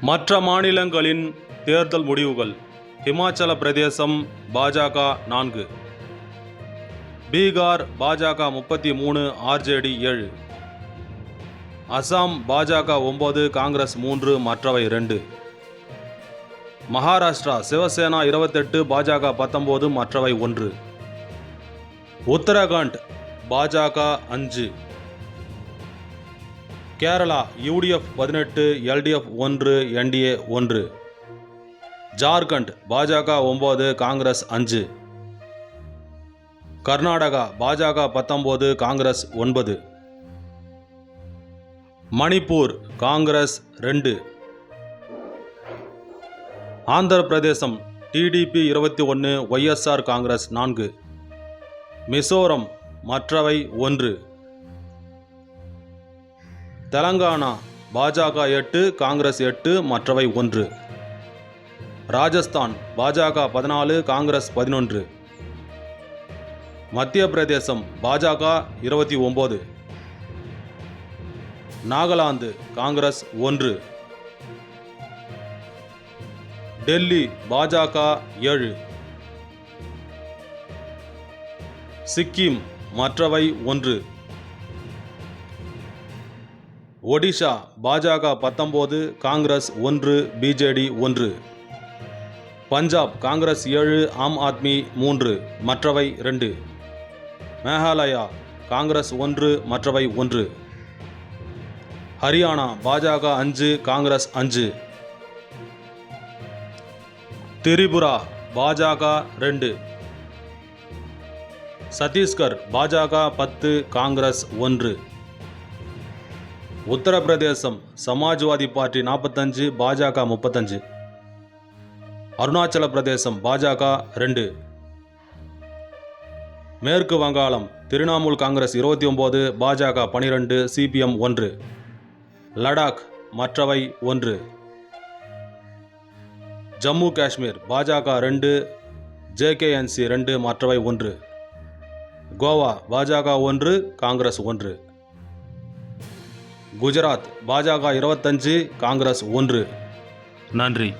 மற்ற மாநிலங்களின் தேர்தல் முடிவுகள். இமாச்சல பிரதேசம் பாஜக நான்கு. பீகார் பாஜக முப்பத்தி மூணு ஆர்ஜேடி ஏழு. அசாம் பாஜக ஒன்பது காங்கிரஸ் மூன்று மற்றவை ரெண்டு. மகாராஷ்டிரா சிவசேனா இருபத்தெட்டு பாஜக பத்தொம்போது மற்றவை ஒன்று. உத்தரகாண்ட் பாஜக அஞ்சு. கேரளா யூடிஎஃப் பதினெட்டு எல்டிஎஃப் ஒன்று என்டிஏ ஒன்று. ஜார்க்கண்ட் பாஜக ஒம்பது காங்கிரஸ் அஞ்சு. கர்நாடகா பாஜக பத்தொம்போது காங்கிரஸ் ஒன்பது. மணிப்பூர் காங்கிரஸ் ரெண்டு. ஆந்திர பிரதேசம் டிடிபி இருபத்தி ஒன்று ஒய்எஸ்ஆர் காங்கிரஸ் நான்கு. மிசோரம் மற்றவை ஒன்று. தெலங்கானா பாஜக எட்டு காங்கிரஸ் எட்டு மற்றவை ஒன்று. ராஜஸ்தான் பாஜக பதினாலு காங்கிரஸ் பதினொன்று. மத்திய பிரதேசம் பாஜக இருபத்தி ஒம்பது. நாகாலாந்து காங்கிரஸ் ஒன்று. டெல்லி பாஜக ஏழு. சிக்கிம் மற்றவை ஒன்று. ஒடிஷா பாஜக பத்தொம்போது காங்கிரஸ் ஒன்று பிஜேடி ஒன்று. பஞ்சாப் காங்கிரஸ் ஏழு ஆம் ஆத்மி மூன்று மற்றவை ரெண்டு. மேகாலயா காங்கிரஸ் ஒன்று மற்றவை ஒன்று. ஹரியானா பாஜக அஞ்சு காங்கிரஸ் அஞ்சு. திரிபுரா பாஜக ரெண்டு. சத்தீஸ்கர் பாஜக பத்து காங்கிரஸ் ஒன்று. உத்தரப்பிரதேசம் சமாஜ்வாதி பார்ட்டி நாற்பத்தஞ்சு பாஜக முப்பத்தஞ்சு. அருணாச்சல பிரதேசம் பாஜக ரெண்டு. மேற்கு வங்காளம் திரிணாமுல் காங்கிரஸ் இருபத்தி ஒம்பது பாஜக பனிரெண்டு சிபிஎம் ஒன்று. லடாக் மற்றவை ஒன்று. ஜம்மு காஷ்மீர் பாஜக ரெண்டு ஜேகேஎன்சி ரெண்டு மற்றவை ஒன்று. கோவா பாஜக ஒன்று காங்கிரஸ் ஒன்று. குஜராத் பாஜக இருபத்தஞ்சு காங்கிரஸ் ஒன்று. நன்றி.